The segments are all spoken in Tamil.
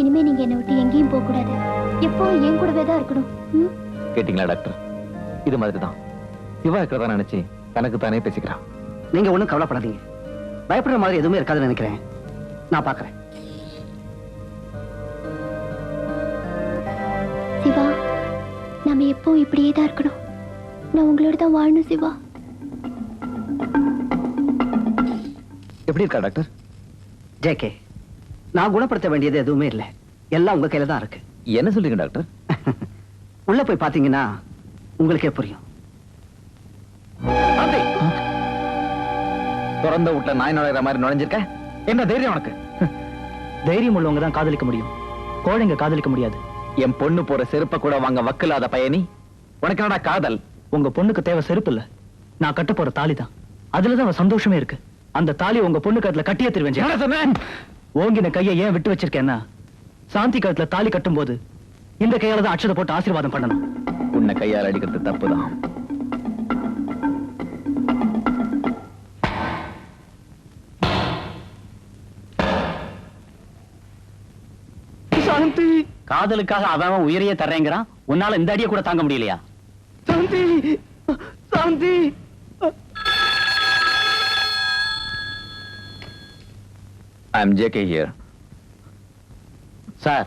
இனிமே நீங்க என்னை விட்டு எங்கேயும் போக கூடாது எப்போ என் கூடவே தான் இருக்கணும்? கேட்டிங்களா டாக்டர்? இது மாதிரி தான் சிவா இருக்கிறதா நினைச்சு தனக்கு தானே பேசிக்கிறான். நீங்க ஒண்ணும் கவலைப்படாதீங்க. பயப்படுற மாதிரி எதுவுமே இருக்காதுன்னு நினைக்கிறேன். நான் பாக்குறேன் சிவா நாம எப்போ இப்படியே தான் இருக்கணும். நான் உங்களோட தான் வாழணும் சிவா. எப்படி இருக்கா டாக்டர்? ஜேகே நான் குணப்படுத்த வேண்டியது எதுவுமே இல்லை. எல்லாம் உங்க கையில தான் இருக்கு. என்ன சொல்றீங்க டாக்டர்? உள்ள போய் பாத்தீங்கன்னா உங்களுக்கே புரியும்! திறந்த வீட்டுல நாய் நுழையிற மாதிரி நுழைஞ்சிருக்க? என்ன தைரியம் உனக்கு? தைரியம் உள்ளவங்க தான் காதலிக்க முடியும். கோழைங்க காதலிக்க முடியாது. என் பொண்ணு போற செருப்ப கூட வாங்க வக்கில்லாத பயணி உனக்கு என்னடா காதல்? உங்க பொண்ணுக்கு தேவை செருப்பு இல்ல. நான் கட்ட போற தாலி தான். அதுலதான் அவ சந்தோஷமே இருக்கு. அந்த தாலி உங்க பொண்ணு கழுத்துல கட்டியே திருவேன் ஓங்கின கையை ஏன் விட்டு வச்சிருக்கேன்னா? சாந்தி கழுத்துல தாலி கட்டும்போது இந்த கையால தான் அக்ஷதை போட்டு ஆசீர்வாதம் பண்ணணும். உன்னை கையால் அடிக்கிறது தப்புதான். சாந்தி! காதலுக்காக அவன் உயிரையே தர்றேங்கிறான். உன்னால இந்த அடியை கூட தாங்க முடியலையா? Shanti! Shanti! I am JK here sir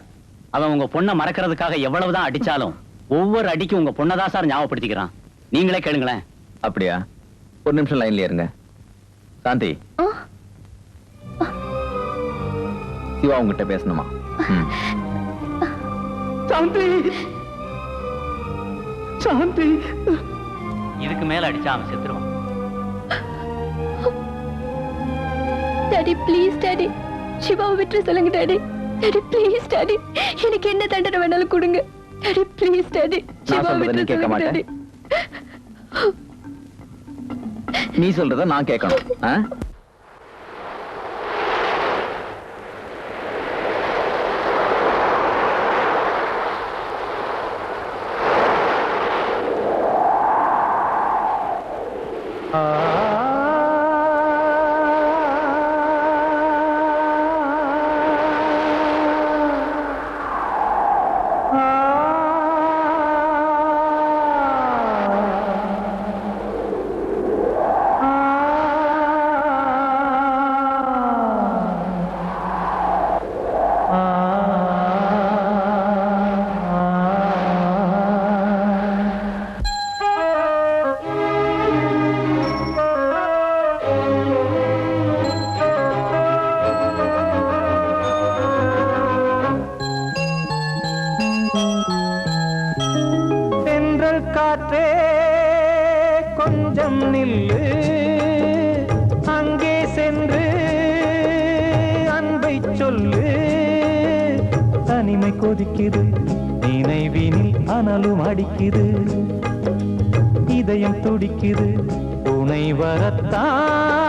அவன் உங்க பொண்ணை மறக்கிறதுக்காக எவ்வளவுதான் அடிச்சாலும் ஒவ்வொரு அடிக்கும் உங்க பொண்ணை தான் சார் ஞாபகப்படுத்திக்கிறான். நீங்களே கேளுங்களேன். அப்படியா? ஒரு நிமிஷம் லைன்ல இருங்க. சாந்தி. சிவா உங்ககிட்ட பேசணுமா. சாந்தி. சாந்தி. இதுக்கு மேல அடிச்சா அவன் செத்துருவான். டாடி ப்ளீஸ் டாடி சிவாவை விட்டு சொல்லுங்க டாடி டாடி ப்ளீஸ் டாடி எனக்கு என்ன தண்டனை வேணாலும் கொடுங்க. டாடி ப்ளீஸ் டாடி சிவாவை விட்டு கேட்க சொல்லுங்க? டாடி நீ சொல்றத நான் கேட்கணும். ஆ? கொஞ்சம் நில்லு. அங்கே சென்று அன்பை சொல்லு. தனிமை கொதிக்குது நினைவினில் அனலும் அடிக்குது. இதயம் துடிக்குது துணை வரத்தான்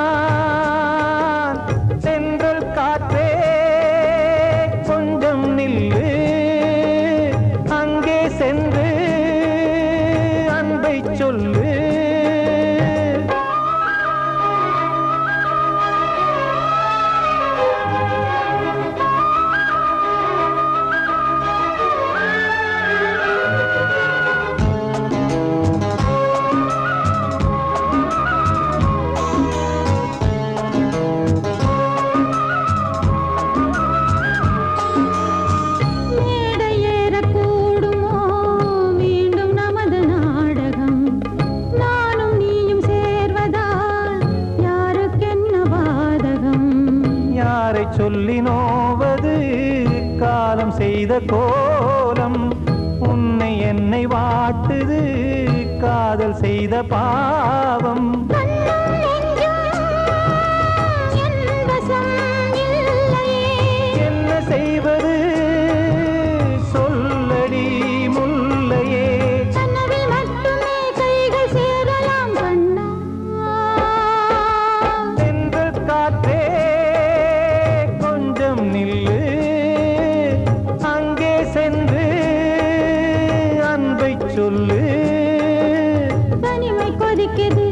தனிமை கொதிக்குது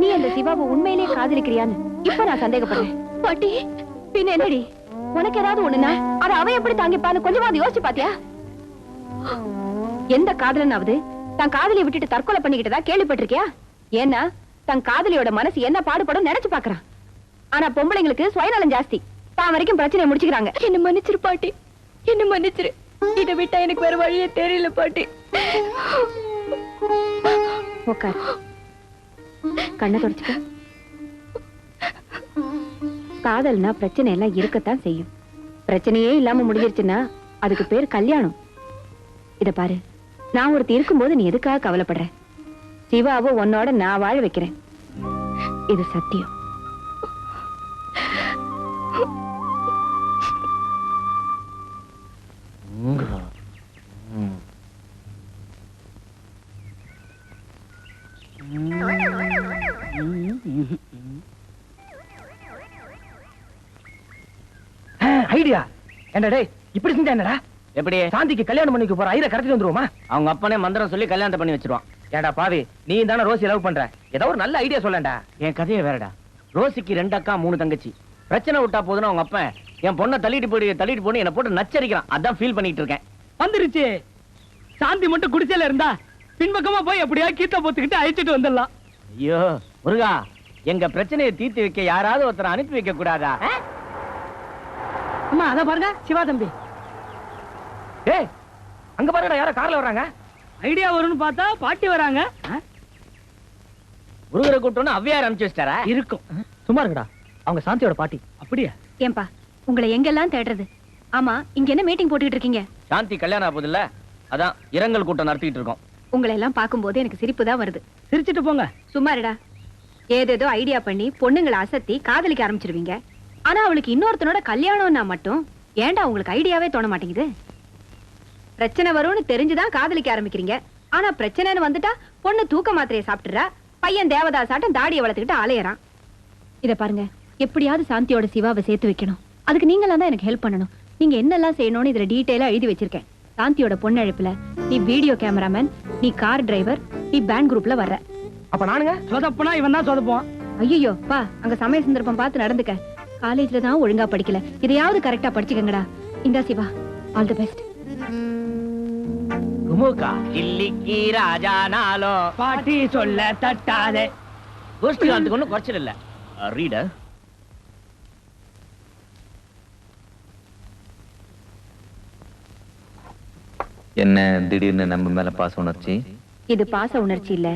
நீ அந்த சிவாவை உண்மையிலேயே காதலிக்கிறியான்னு இப்ப நான் சந்தேகப்படுறேன். பாட்டி பின்ன என்னடி? உனக்கு ஏதாவது ஒண்ணுனா அத அவ எப்படி தாங்கிப்பான்னு கொஞ்சமாவது யோசிச்சு பாத்தியா? எந்த காதலனாவது தன் காதலியை விட்டுட்டு தற்கொலை பண்ணிக்கிட்டதா கேள்விப்பட்டிருக்கியா? ஏன்னா தன் காதலியோட மனசு என்ன பாடுபடும் நினைச்சு பாக்குறான் ஆனா பொம்பளைங்களுக்கு சுயநலம் ஜாஸ்தி. தான் வரைக்கும் பிரச்சனையை முடிச்சுக்கிறாங்க. என்ன மன்னிச்சிரு பாட்டி. என்ன மன்னிச்சிரு. இதை விட்டா எனக்கு வேற வழியே தெரியல பாட்டி. உட்கார். கண்ணை தொடச்சுக்க. காதல்னா பிரச்சனை எல்லாம் இருக்கத்தான் செய்யும். பிரச்சனையே இல்லாம முடிஞ்சிருச்சுன்னா அதுக்கு பேர் கல்யாணம். இத பாரு நான் ஒருத்தி இருக்கும்போது நீ எதுக்காக கவலைப்படுற? சிவாவோ உன்னோட நான் வாழ வைக்கிறேன். இது சத்தியம். என்ன டேய் இப்படி செஞ்சா என்னடா? எப்படி சாந்திக்கு கல்யாணம் பண்ணிக்க போற ஐயரை கடத்திட்டு வந்துருவோமா? அவங்க அப்பனே மந்திரம் சொல்லி கல்யாணத்தை பண்ணி வச்சிருவான். ஏடா பாவி நீ தானே ரோசி லவ் பண்ற? ஏதோ ஒரு நல்ல ஐடியா சொல்லண்டா. என் கதையை வேறடா. ரோசிக்கு ரெண்டு அக்கா மூணு தங்கச்சி. பிரச்சனை விட்டா போதுன்னு அவங்க அப்பன் என் பொண்ணை தள்ளிட்டு போய் தள்ளிட்டு போய் என்ன போட்டு நச்சரிக்கிறான். அதான் ஃபீல் பண்ணிட்டு இருக்கேன். வந்துருச்சு. சாந்தி மட்டும் குடிச்சல இருந்தா பின்பக்கமா போய் எப்படியா கீத்த போத்துக்கிட்டு அழைச்சிட்டு வந்துடலாம். ஐயோ முருகா எங்க பிரச்சனையை தீர்த்து வைக்க யாராவது ஒருத்தரை அனுப்பி வைக்க கூடாதா அம்மா அத பாருங்க சிவா தம்பி. ஏய் அங்க பாருடா யாரோ கார்ல வர்றாங்க. ஐடியா வரும்னு பார்த்தா பாட்டி வராங்க. முருகரை கூட்டம்னு அவ்வையார் அனுப்பிச்சு வச்சிட்டாரா? இருக்கும். சும்மா இருங்கடா அவங்க சாந்தியோட பாட்டி. அப்படியா? ஏன்பா உங்களை எங்கெல்லாம் தேடுறது? ஆமா இங்க என்ன மீட்டிங் போட்டுக்கிட்டு இருக்கீங்க? சாந்தி கல்யாணம் ஆகுதுல்ல அதான் இரங்கல் கூட்டம் நடத்திட்டு இருக்கோம். உங்களை எல்லாம் பார்க்கும்போது எனக்கு சிரிப்பு தான் வருது. சிரிச்சிட்டு போங்க. சும்மாருடா ஏதேதோ ஐடியா பண்ணி பொண்ணுங்களை அசத்தி காதலிக்க ஆரம்பிச்சிருவீங்க. ஆனா அவளுக்கு இன்னொருத்தனோட கல்யாணம்னா மட்டும் ஏன்டா உங்களுக்கு ஐடியாவே தோண மாட்டேங்குது? பிரச்சனை வரும்னு தெரிஞ்சுதான் காதலிக்க ஆரம்பிக்கிறீங்க. ஆனா பிரச்சனைன்னு வந்துட்டா பொண்ணு தூக்க மாத்திரையை சாப்பிட்டுறா பையன் தேவதாசாட்டம் தாடியை வளர்த்துக்கிட்டு அலையறான். இத பாருங்க எப்படியாவது சாந்தியோட சிவாவை சேர்த்து வைக்கணும். அதுக்கு நீங்களாம் தான் எனக்கு ஹெல்ப் பண்ணணும். நீங்க என்னெல்லாம் செய்யணும்னு இதுல டீட்டெயிலா எழுதி வச்சிருக்கேன். சாந்தியோட பொண்ணழைப்புல நீ வீடியோ கேமராமேன் நீ கார் டிரைவர் நீ பேங்க் குரூப்ல வர்ற. அப்ப நானுங்க சொதப்புனா இவன் தான் சொதப்புவான். ஐயோ பா அங்க சமய சந்தர்ப்பம் பார்த்து நடந்துக்க. காலேஜ்ல தான் ஒழுங்கா படிக்கல. இதையாவது கரெக்டா படிச்சுக்கங்கடா. இந்தா சிவா ஆல் தி பெஸ்ட் குமுகா இல்லிக்கு ராஜானாலோ பாட்டி சொல்ல தட்டாதே. கோஷ்டி காலத்துக்கு ஒன்றும் குறைச்சல் இல்ல ரீடர் என்ன திடீர்னு நம்ம மேல பாச உணர்ச்சி? இது பாச உணர்ச்சி இல்ல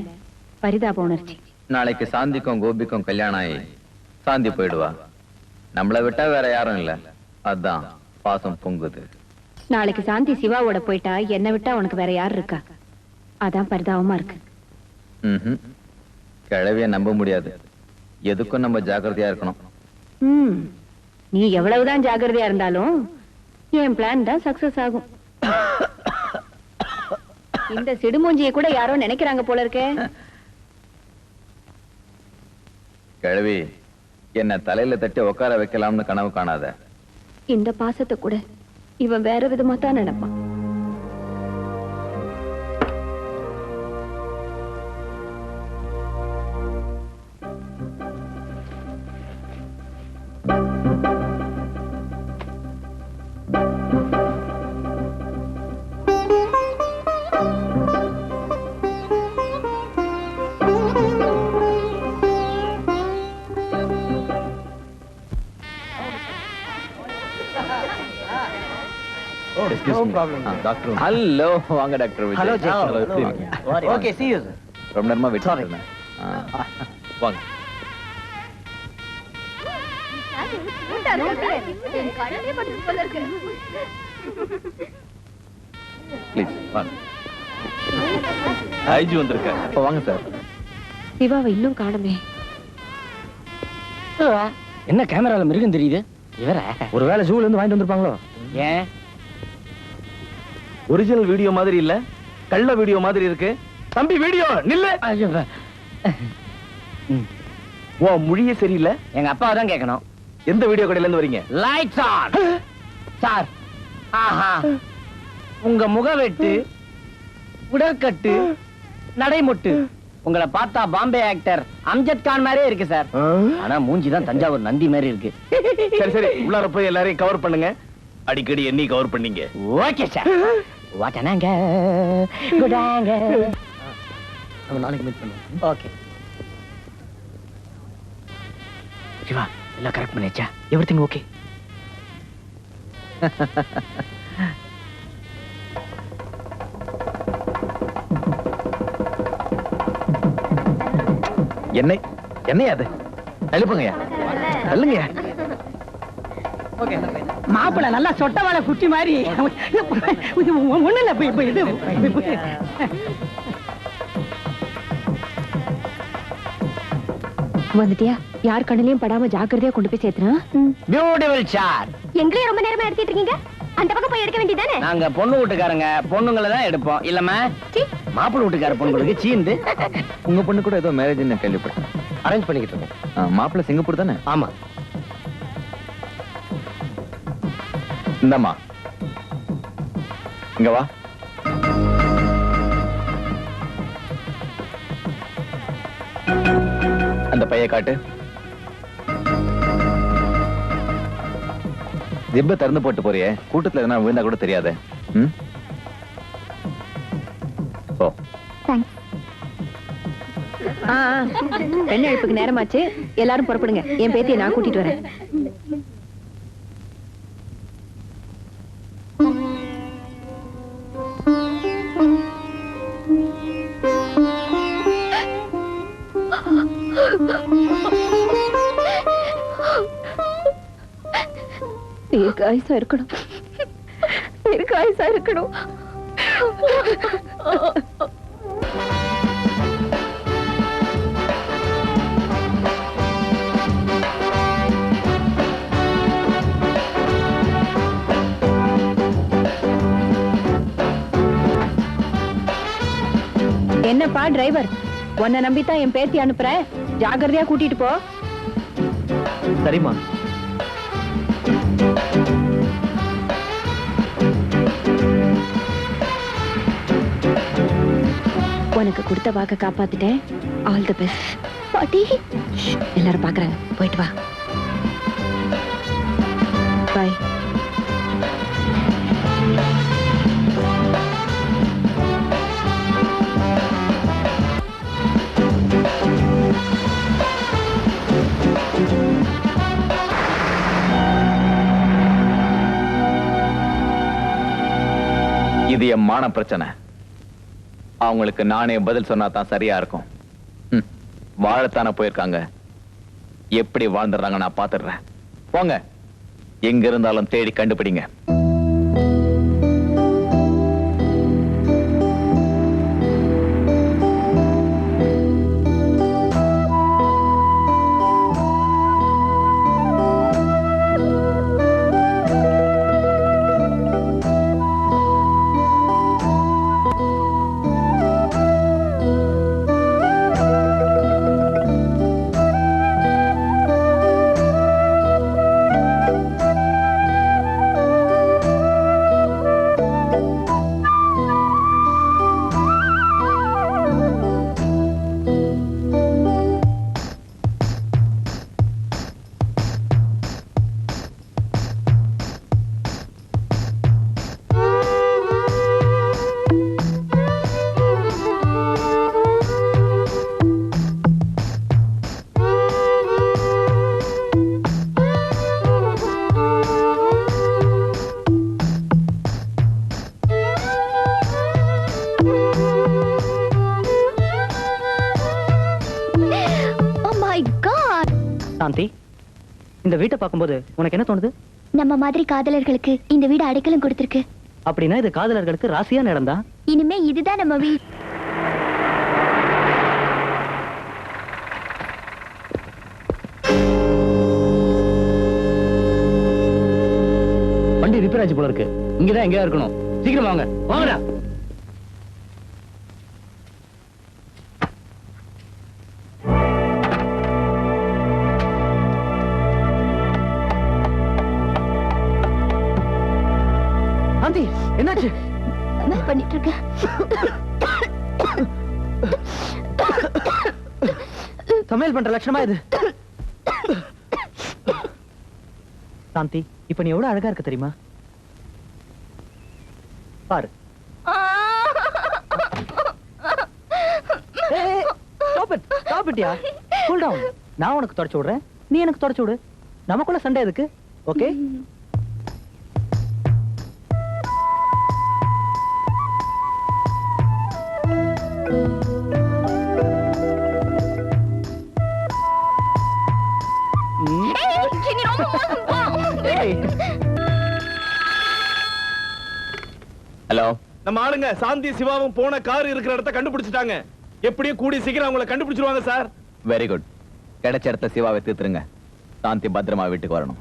பரிதாப உணர்ச்சி. நாளைக்கு சாந்திக்கும் கோபிக்கும் கல்யாணம் ஆகி சாந்தி போயிடுவா. நம்மளை விட்டா வேற யாரும் இல்ல. அதான் பாசம் பொங்குது. நாளைக்கு சாந்தி சிவாவோட போயிட்டா என்னை விட்டா உனக்கு வேற யார் இருக்கா? அதான் பரிதாபமா இருக்கு. கிழவிய நம்ப முடியாது. எதுக்கும் நம்ம ஜாக்கிரதையா இருக்கணும். நீ எவ்வளவுதான் ஜாக்கிரதையா இருந்தாலும் என் பிளான் தான் சக்சஸ் ஆகும். இந்த சிடுமூஞ்சியை கூட யாரோ நினைக்கிறாங்க போல இருக்கே. கிழவி என்ன தலையில தட்டி உட்கார வைக்கலாம்னு கனவு காணாத. இந்த பாசத்தை கூட இவன் வேற விதமா தான் நினைப்பான். டாக்டர் ஹலோ வாங்க doctor Vijay. Hello, Jay. Hello, எப்படி இருக்கீங்க? ஓகே see you ரொம்ப நேரமா வெயிட் ஆ, வாங்க. ப்ளீஸ் வாங்க. ஐஜி வந்திருக்க அப்ப வாங்க சார் சிவாவை இன்னும் காணுமே. என்ன கேமரால மிருகம் தெரியுது? இவர? ஒருவேளை ஜூல இருந்து வாங்கிட்டு வந்திருப்பாங்களோ? ஏன்? ஒரிஜினல் வீடியோ மாதிரி இல்ல. கள்ள வீடியோ மாதிரி இருக்கு. தம்பி வீடியோ நில்லு. ஓ மொழியே சரியில்லை. எங்க அப்பாவை தான் கேட்கணும். எந்த வீடியோ கடையில இருந்து வரீங்க? லைட்ஸ் ஆன் சார் ஆஹா. உங்க முகவெட்டு உடற்கட்டு நடைமுட்டு. உங்களை பார்த்தா பாம்பே ஆக்டர் அம்ஜத் கான் மாதிரியே இருக்கு சார். ஆனா மூஞ்சி தான் தஞ்சாவூர் நந்தி மாதிரி இருக்கு. சரி சரி. உள்ளார போய் எல்லாரையும் கவர் பண்ணுங்க. அடிக்கடி என்னை கவர் பண்ணீங்க. ஓகே சார் வாட்டனாங்க குடாங்க நம்ம நாளைக்கு மீட் பண்ணுவோம் ஓகே சிவா எல்லாம் கரெக்ட் பண்ணியாச்சா? எவ்ரிதிங் ஓகே என்னை என்னையா அது? எழுப்புங்கய்யா தள்ளுங்கய்யா மாப்பிள்ள நல்லா சொட்ட வாழை குட்டி மாதிரி. ஒண்ணு இல்ல இப்ப- இது வந்துட்டியா? யார் கண்ணிலையும் படாம ஜாக்கிரதையா கொண்டு போய் சேர்த்துனா? பியூட்டிஃபுல் ஷாட் எங்களையும் ரொம்ப நேரமா எடுத்துட்டு இருக்கீங்க? அந்த பக்கம் போய் எடுக்க வேண்டியதானே நாங்க பொண்ணு வீட்டுக்காரங்க. பொண்ணுங்களை தான் எடுப்போம். இல்லம்மா? மாப்பிள்ளை வீட்டுக்கார பொண்ணுங்களுக்கு சீந்து உங்க பொண்ணு கூட ஏதோ மேரேஜ்னு கேள்விப்பட்டேன். அரேஞ்ச் பண்ணிக்கிட்டு இருக்கோம். மாப்பிள்ளை சிங்கப்பூர் தானே? ஆமா. இந்தம்மா. இங்க வா. அந்த பைய காட்டு. ஜிப்ப திறந்து போட்டு போறியே. கூட்டத்துல எதனா விழுந்தா கூட தெரியாது. ம்? ஓ ஆ, பெண் அழைப்புக்கு நேரமாச்சு. எல்லாரும் புறப்படுங்க. என் பேத்தியை நான் கூட்டிட்டு வரேன். இருக்கணும். தீர்க்காயுசா இருக்கணும். என்னப்பா டிரைவர் உன்னை நம்பித்தான் என் பேத்தி அனுப்புற. ஜாகிரதையா கூட்டிட்டு போ. சரிம்மா. உனக்கு கொடுத்த வாக்க காப்பாத்திட்டேன். ஆல் தி பெஸ்ட் பாட்டி. எல்லாரும் பாக்குறாங்க. போயிட்டு வா. பாய் இது என் மான பிரச்சனை. அவங்களுக்கு நானே பதில் சொன்னா தான் சரியா இருக்கும். ம், வாழத்தானே போயிருக்காங்க. எப்படி வாழ்ந்துடுறாங்க நான் பாத்துடுறேன் போங்க. எங்க இருந்தாலும் தேடி கண்டுபிடிங்க. பார்க்கும்போது உனக்கு என்ன தோணுது? நம்ம மாதிரி காதலர்களுக்கு இந்த வீடு அடைக்கலம் கொடுத்திருக்கு. அப்படின்னா இது காதலர்களுக்கு ராசியான இடம்தா இனிமே இதுதான் நம்ம வீடு வண்டி ரிப்பேர் ஆச்சு போல இருக்கு. இங்கதான் எங்கேயா இருக்கணும். சீக்கிரம் வாங்க. வாங்கடா. சமையல் பண்ற லட்சணமா இது? சாந்தி இப்ப நீ எவ்வளவு அழகா இருக்க தெரியுமா? பாரு. நான் உனக்கு தொடச்சு விடுறேன். நீ எனக்கு தொடச்சு விடு. நமக்குள்ள சண்டை எதுக்கு? ஓகே நம்ம ஆளுங்க சாந்தி சிவாவும் போன கார் இருக்கிற இடத்த கண்டுபிடிச்சிட்டாங்க. எப்படியும் கூடி சீக்கிரம் அவங்கள கண்டுபிடிச்சிருவாங்க சார். வெரி குட் கிடைச்ச இடத்த சிவாவை தீர்த்துருங்க. சாந்தி பத்திரமா வீட்டுக்கு வரணும்.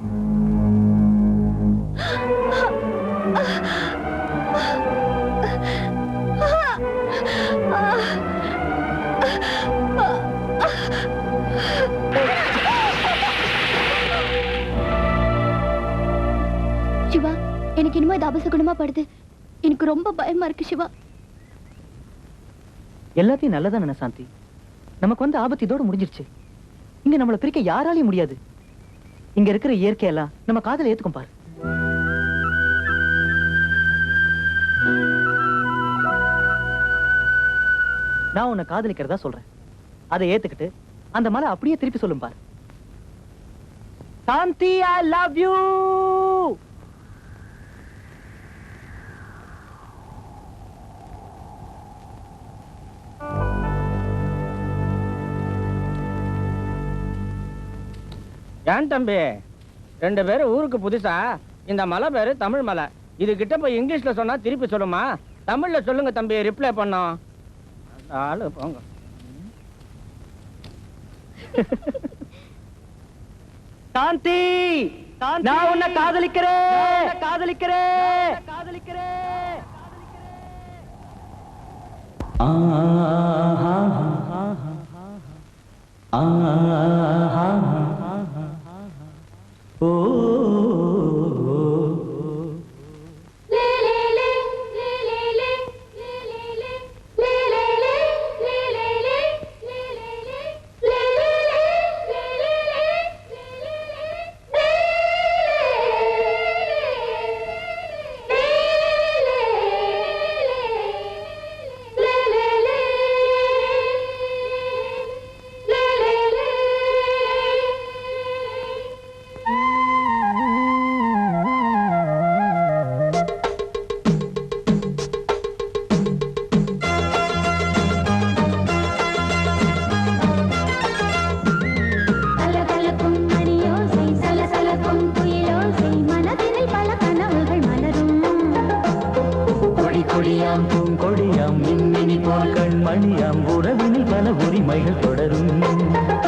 சிவா எனக்கு இனிமே இது அபசகுணமா படுது. எனக்கு ரொம்ப பயமா இருக்கு சிவா. எல்லாத்தையும் நல்லதா நினை சாந்தி. நமக்கு வந்து ஆபத்து இதோட முடிஞ்சிருச்சு. இங்க நம்மள பிரிக்க யாராலையும் முடியாது. இங்க இருக்கிற இயற்கையெல்லாம் நம்ம காதல ஏத்துக்கும் பாரு. நான் உன்னை காதலிக்கிறதா சொல்றேன். அதை ஏத்துக்கிட்டு அந்த மலை அப்படியே திருப்பி சொல்லும் பாரு. சாந்தி ஐ லவ் யூ ஏன் தம்பி? ரெண்டு பேரும் ஊருக்கு புதுசா? இந்த மலை பேரு தமிழ் மலை. இது கிட்ட போய் இங்கிலீஷ்ல சொன்னா திருப்பி சொல்லுமா? தமிழ்ல சொல்லுங்க தம்பி ரிப்ளை பண்ணோம். ஆளு போங்க. சாந்தி! நான் உன்னை காதலிக்கிறேன் காதலிக்கிறேன் காதலிக்கிறேன் Oh. தொடரும்.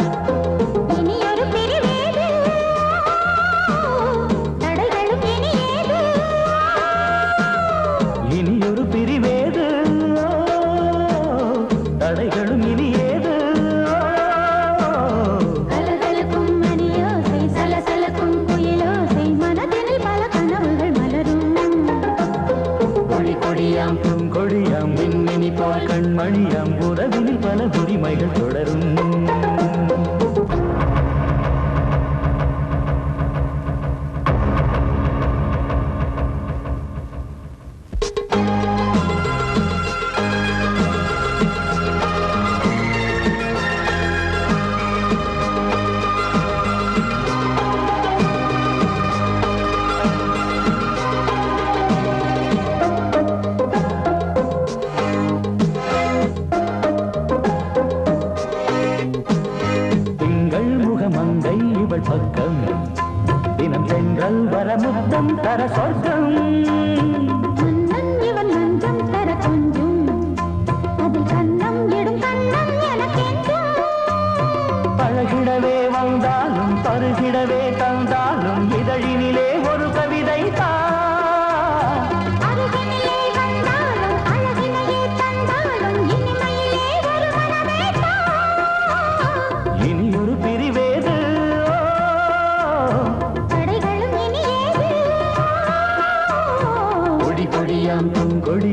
கொடி